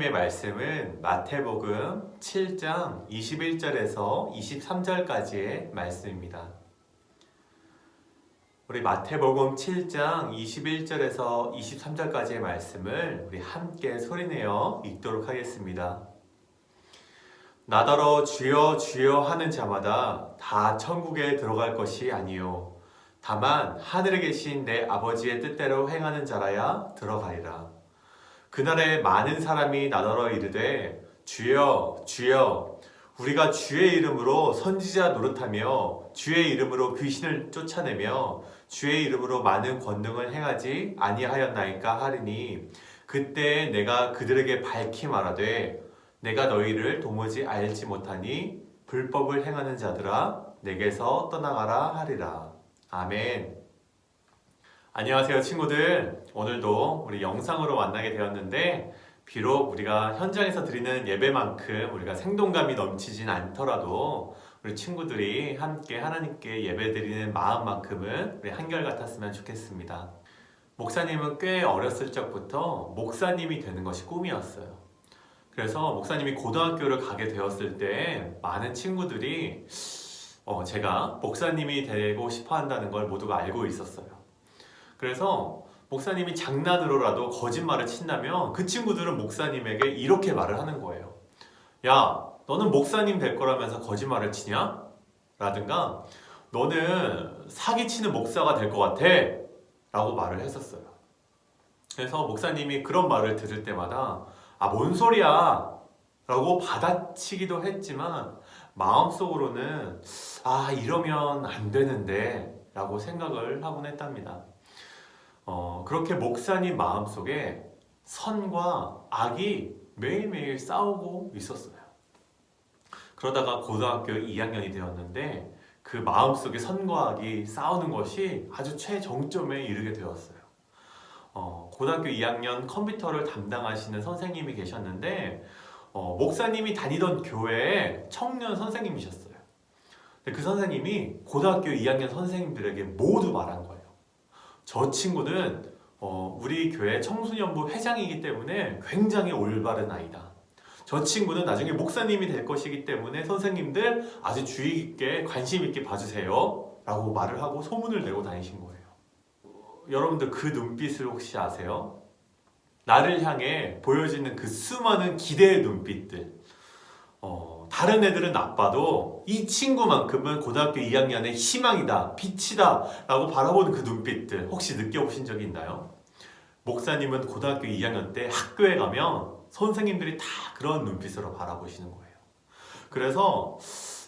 하나님의 말씀은 마태복음 7장 21절에서 23절까지의 말씀입니다. 우리 마태복음 7장 21절에서 23절까지의 말씀을 우리 함께 소리내어 읽도록 하겠습니다. 나더러 주여 주여 하는 자마다 다 천국에 들어갈 것이 아니요 다만 하늘에 계신 내 아버지의 뜻대로 행하는 자라야 들어가리라. 그날에 많은 사람이 나더러 이르되 주여 주여 우리가 주의 이름으로 선지자 노릇하며 주의 이름으로 귀신을 쫓아내며 주의 이름으로 많은 권능을 행하지 아니하였나이까 하리니 그때 내가 그들에게 밝히 말하되 내가 너희를 도무지 알지 못하니 불법을 행하는 자들아 내게서 떠나가라 하리라. 아멘 안녕하세요 친구들. 오늘도 우리 영상으로 만나게 되었는데 비록 우리가 현장에서 드리는 예배만큼 우리가 생동감이 넘치진 않더라도 우리 친구들이 함께 하나님께 예배 드리는 마음만큼은 우리 한결같았으면 좋겠습니다. 목사님은 꽤 어렸을 적부터 목사님이 되는 것이 꿈이었어요. 그래서 목사님이 고등학교를 가게 되었을 때 많은 친구들이 어, 제가 목사님이 되고 싶어 한다는 걸 모두가 알고 있었어요 그래서 목사님이 장난으로라도 거짓말을 친다면 그 친구들은 목사님에게 이렇게 말을 하는 거예요. 야, 너는 목사님 될 거라면서 거짓말을 치냐? 라든가, 너는 사기치는 목사가 될 것 같아. 라고 말을 했었어요. 그래서 목사님이 그런 말을 들을 때마다, 아, 뭔 소리야? 라고 받아치기도 했지만, 마음속으로는, 아, 이러면 안 되는데, 라고 생각을 하곤 했답니다. 어, 그렇게 목사님 마음속에 선과 악이 매일매일 싸우고 있었어요. 그러다가 고등학교 2학년이 되었는데 그 마음속에 선과 악이 싸우는 것이 아주 최정점에 이르게 되었어요. 어, 고등학교 2학년 컴퓨터를 담당하시는 선생님이 계셨는데 어, 목사님이 다니던 교회에 청년 선생님이셨어요. 근데 그 선생님이 고등학교 2학년 선생님들에게 모두 말한 거예요. 저 친구는 어, 우리 교회 청소년부 회장이기 때문에 굉장히 올바른 아이다. 저 친구는 나중에 목사님이 될 것이기 때문에 선생님들 아주 주의 깊게 관심 있게 봐주세요. 라고 말을 하고 소문을 내고 다니신 거예요. 어, 여러분들 그 눈빛을 혹시 아세요? 나를 향해 보여지는 그 수많은 기대의 눈빛들. 어, 다른 애들은 나빠도 이 친구만큼은 고등학교 2학년의 희망이다, 빛이다 라고 바라보는 그 눈빛들 혹시 느껴보신 적이 있나요? 목사님은 고등학교 2학년 때 학교에 가면 선생님들이 다 그런 눈빛으로 바라보시는 거예요. 그래서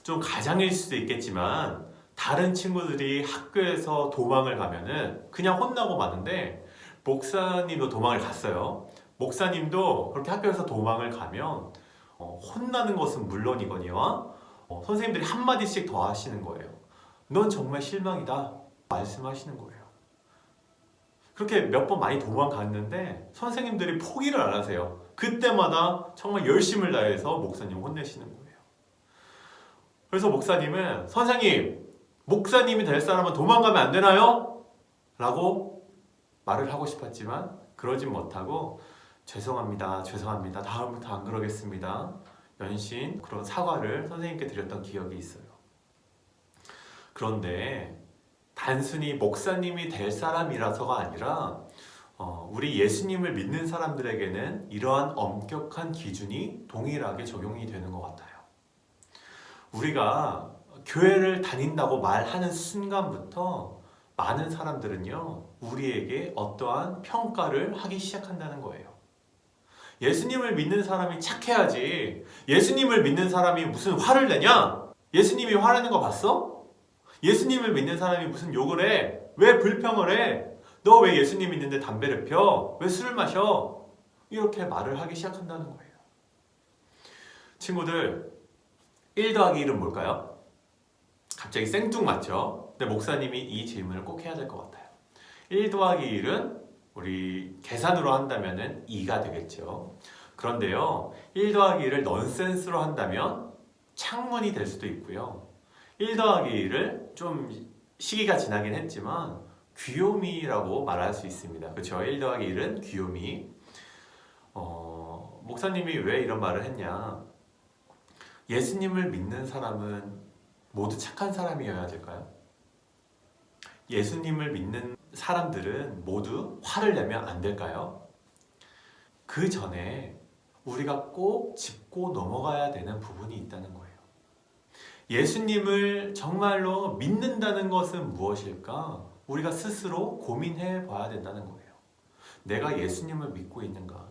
좀 가장일 수도 있겠지만 다른 친구들이 학교에서 도망을 가면은 그냥 혼나고 마는데 목사님도 도망을 갔어요. 목사님도 그렇게 학교에서 도망을 가면 어, 혼나는 것은 물론이거니와 어, 선생님들이 한마디씩 더 하시는 거예요. 넌 정말 실망이다. 말씀하시는 거예요. 그렇게 몇 번 많이 도망갔는데 선생님들이 포기를 안 하세요. 그때마다 정말 열심을 다해서 목사님 혼내시는 거예요. 그래서 목사님은 선생님, 목사님이 될 사람은 도망가면 안 되나요? 라고 말을 하고 싶었지만 그러진 못하고 죄송합니다. 죄송합니다. 다음부터 안 그러겠습니다. 연신 그런 사과를 선생님께 드렸던 기억이 있어요. 그런데 단순히 목사님이 될 사람이라서가 아니라 어, 우리 예수님을 믿는 사람들에게는 이러한 엄격한 기준이 동일하게 적용이 되는 것 같아요. 우리가 교회를 다닌다고 말하는 순간부터 많은 사람들은요, 우리에게 어떠한 평가를 하기 시작한다는 거예요. 예수님을 믿는 사람이 착해야지. 예수님을 믿는 사람이 무슨 화를 내냐? 예수님이 화내는 거 봤어? 예수님을 믿는 사람이 무슨 욕을 해? 왜 불평을 해? 너 왜 예수님 믿는데 담배를 펴? 왜 술을 마셔? 이렇게 말을 하기 시작한다는 거예요. 친구들, 1 더하기 1은 뭘까요? 갑자기 생뚱맞죠? 근데 목사님이 이 질문을 꼭 해야 될 것 같아요. 1 더하기 1은 우리 계산으로 한다면 2가 되겠죠. 그런데요, 1 더하기 1을 넌센스로 한다면 창문이 될 수도 있고요. 1 더하기 1을 좀 시기가 지나긴 했지만 귀요미라고 말할 수 있습니다. 그렇죠? 1 더하기 1은 귀요미. 어, 목사님이 왜 이런 말을 했냐? 예수님을 믿는 사람은 모두 착한 사람이어야 될까요? 예수님을 믿는 사람들은 모두 화를 내면 안 될까요? 그 전에 우리가 꼭 짚고 넘어가야 되는 부분이 있다는 거예요. 예수님을 정말로 믿는다는 것은 무엇일까? 우리가 스스로 고민해 봐야 된다는 거예요. 내가 예수님을 믿고 있는가?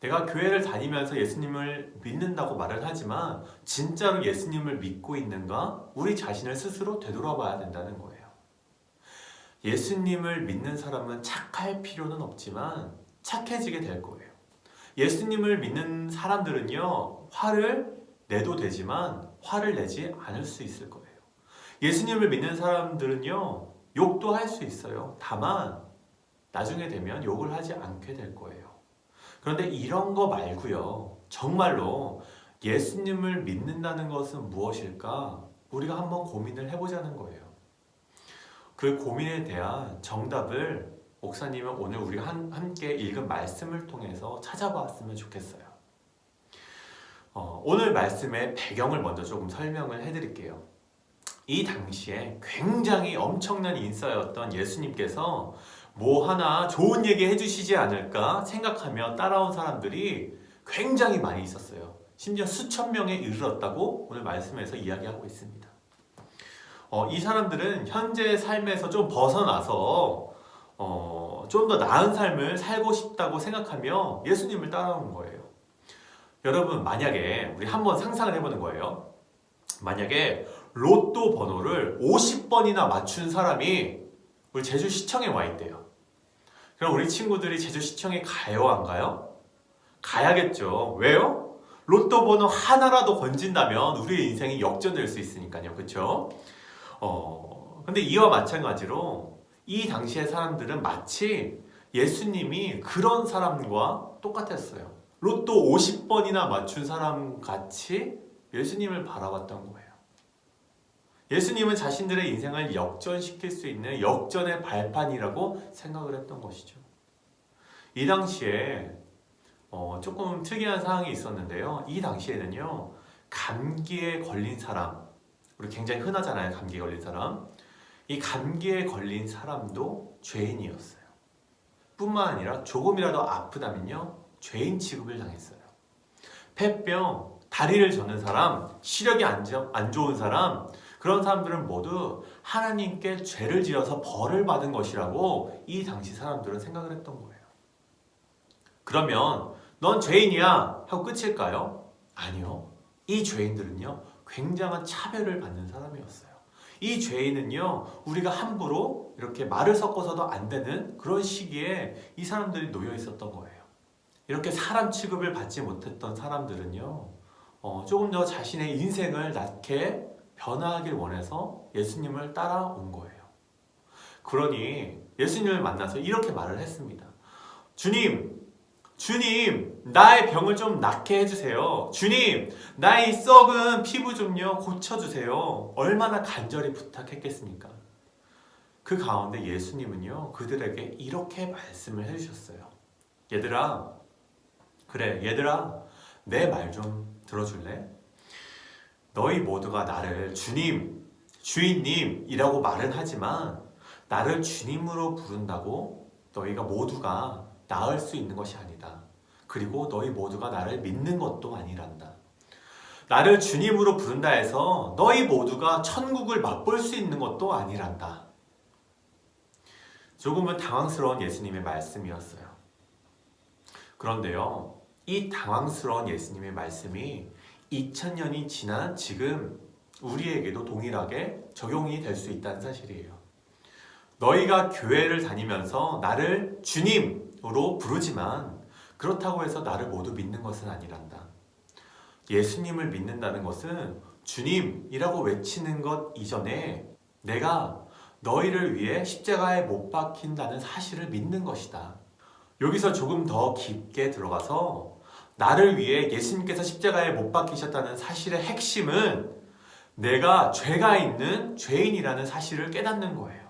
내가 교회를 다니면서 예수님을 믿는다고 말을 하지만 진짜로 예수님을 믿고 있는가? 우리 자신을 스스로 되돌아봐야 된다는 거예요. 예수님을 믿는 사람은 착할 필요는 없지만 착해지게 될 거예요. 예수님을 믿는 사람들은요, 화를 내도 되지만 화를 내지 않을 수 있을 거예요. 예수님을 믿는 사람들은요, 욕도 할 수 있어요. 다만, 나중에 되면 욕을 하지 않게 될 거예요. 그런데 이런 거 말고요, 정말로 예수님을 믿는다는 것은 무엇일까? 우리가 한번 고민을 해보자는 거예요. 그 고민에 대한 정답을 목사님은 오늘 우리가 한- 함께 읽은 말씀을 통해서 찾아봤으면 좋겠어요. 어, 오늘 말씀의 배경을 먼저 조금 설명을 해드릴게요. 이 당시에 굉장히 엄청난 인싸였던 예수님께서 뭐 하나 좋은 얘기 해주시지 않을까 생각하며 따라온 사람들이 굉장히 많이 있었어요. 심지어 수천 명에 이르렀다고 오늘 말씀에서 이야기하고 있습니다. 어, 이 사람들은 현재의 삶에서 좀 벗어나서 어, 좀 더 나은 삶을 살고 싶다고 생각하며 예수님을 따라온 거예요. 여러분 만약에 우리 한번 상상을 해보는 거예요. 만약에 로또 번호를 50번이나 맞춘 사람이 우리 제주 시청에 와 있대요. 그럼 우리 친구들이 제주 시청에 가요 안 가요? 가야겠죠. 왜요? 로또 번호 하나라도 건진다면 우리의 인생이 역전될 수 있으니까요. 그렇죠? 어, 근데 이와 마찬가지로 이 당시의 사람들은 마치 예수님이 그런 사람과 똑같았어요. 로또 50번이나 맞춘 사람 같이 예수님을 바라봤던 거예요. 예수님은 자신들의 인생을 역전시킬 수 있는 역전의 발판이라고 생각을 했던 것이죠. 이 당시에 어, 조금 특이한 상황이 있었는데요. 이 당시에는요, 감기에 걸린 사람, 우리 굉장히 흔하잖아요. 감기에 걸린 사람. 이 감기에 걸린 사람도 죄인이었어요. 뿐만 아니라 조금이라도 아프다면요, 죄인 취급을 당했어요. 폐병, 다리를 저는 사람, 시력이 안, 저- 안 좋은 사람, 그런 사람들은 모두 하나님께 죄를 지어서 벌을 받은 것이라고 이 당시 사람들은 생각을 했던 거예요. 그러면 넌 죄인이야 하고 끝일까요? 아니요. 이 죄인들은요, 굉장한 차별을 받는 사람이었어요. 이 죄인은요, 우리가 함부로 이렇게 말을 섞어서도 안 되는 그런 시기에 이 사람들이 놓여 있었던 거예요. 이렇게 사람 취급을 받지 못했던 사람들은요, 어, 조금 더 자신의 인생을 낮게 변화하길 원해서 예수님을 따라온 거예요. 그러니 예수님을 만나서 이렇게 말을 했습니다. 주님, 주님, 나의 병을 좀 낫게 해주세요. 주님, 나의 썩은 피부 좀요, 고쳐주세요. 얼마나 간절히 부탁했겠습니까? 그 가운데 예수님은요, 그들에게 이렇게 말씀을 해주셨어요. 얘들아, 그래, 얘들아, 내 말 좀 들어줄래? 너희 모두가 나를 주님, 주인님이라고 말은 하지만 나를 주님으로 부른다고 너희가 모두가 나을 수 있는 것이 아니다. 그리고 너희 모두가 나를 믿는 것도 아니란다. 나를 주님으로 부른다 해서 너희 모두가 천국을 맛볼 수 있는 것도 아니란다. 조금은 당황스러운 예수님의 말씀이었어요. 그런데요, 이 당황스러운 예수님의 말씀이 2000년이 지난 지금 우리에게도 동일하게 적용이 될 수 있다는 사실이에요. 너희가 교회를 다니면서 나를 주님으 로 부르지만 그렇다고 해서 나를 모두 믿는 것은 아니란다. 예수님을 믿는다는 것은 주님이라고 외치는 것 이전에 내가 너희를 위해 십자가에 못 박힌다는 사실을 믿는 것이다. 여기서 조금 더 깊게 들어가서 나를 위해 예수님께서 십자가에 못 박히셨다는 사실의 핵심은 내가 죄가 있는 죄인이라는 사실을 깨닫는 거예요.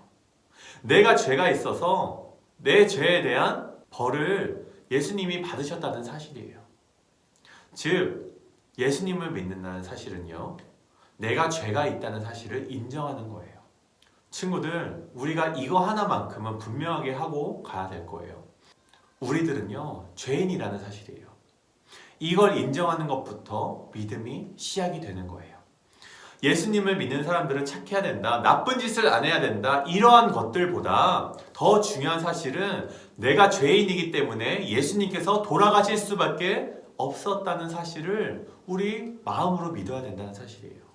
내가 죄가 있어서 내 죄에 대한 벌을 예수님이 받으셨다는 사실이에요. 즉, 예수님을 믿는다는 사실은요, 내가 죄가 있다는 사실을 인정하는 거예요. 친구들, 우리가 이거 하나만큼은 분명하게 하고 가야 될 거예요. 우리들은요, 죄인이라는 사실이에요. 이걸 인정하는 것부터 믿음이 시작이 되는 거예요. 예수님을 믿는 사람들은 착해야 된다. 나쁜 짓을 안 해야 된다. 이러한 것들보다 더 중요한 사실은 내가 죄인이기 때문에 예수님께서 돌아가실 수밖에 없었다는 사실을 우리 마음으로 믿어야 된다는 사실이에요.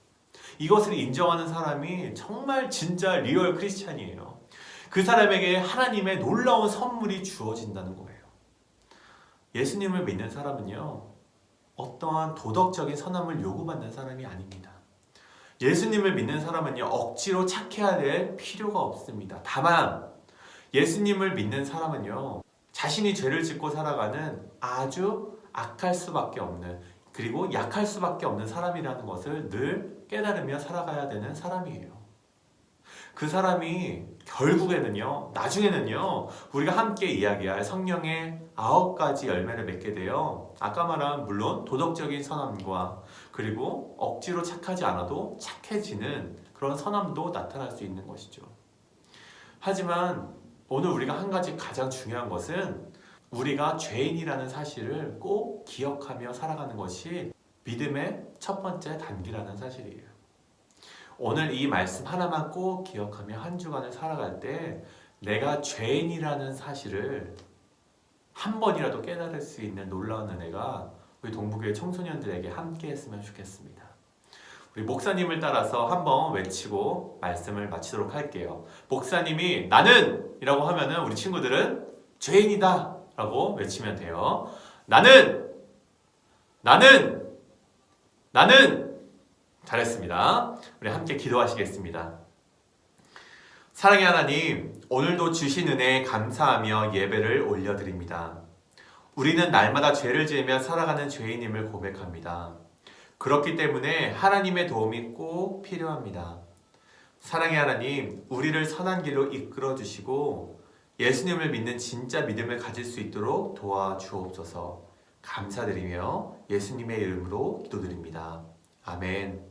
이것을 인정하는 사람이 정말 진짜 리얼 크리스찬이에요. 그 사람에게 하나님의 놀라운 선물이 주어진다는 거예요. 예수님을 믿는 사람은요, 어떠한 도덕적인 선함을 요구받는 사람이 아닙니다. 예수님을 믿는 사람은요, 억지로 착해야 될 필요가 없습니다. 다만, 예수님을 믿는 사람은요, 자신이 죄를 짓고 살아가는 아주 악할 수밖에 없는, 그리고 약할 수밖에 없는 사람이라는 것을 늘 깨달으며 살아가야 되는 사람이에요. 그 사람이 결국에는요, 나중에는요, 우리가 함께 이야기할 성령의 아홉 가지 열매를 맺게 돼요. 아까 말한 물론 도덕적인 선함과 그리고 억지로 착하지 않아도 착해지는 그런 선함도 나타날 수 있는 것이죠. 하지만 오늘 우리가 한 가지 가장 중요한 것은 우리가 죄인이라는 사실을 꼭 기억하며 살아가는 것이 믿음의 첫 번째 단계라는 사실이에요. 오늘 이 말씀 하나만 꼭 기억하며 한 주간을 살아갈 때 내가 죄인이라는 사실을 한 번이라도 깨달을 수 있는 놀라운 은혜가 우리 동북교회 청소년들에게 함께 했으면 좋겠습니다. 우리 목사님을 따라서 한번 외치고 말씀을 마치도록 할게요. 목사님이 나는! 이라고 하면은 우리 친구들은 죄인이다! 라고 외치면 돼요. 나는! 나는! 나는! 잘했습니다. 우리 함께 기도하시겠습니다. 사랑의 하나님, 오늘도 주신 은혜에 감사하며 예배를 올려드립니다. 우리는 날마다 죄를 지으며 살아가는 죄인임을 고백합니다. 그렇기 때문에 하나님의 도움이 꼭 필요합니다. 사랑의 하나님, 우리를 선한 길로 이끌어 주시고 예수님을 믿는 진짜 믿음을 가질 수 있도록 도와주옵소서. 감사드리며 예수님의 이름으로 기도드립니다. 아멘.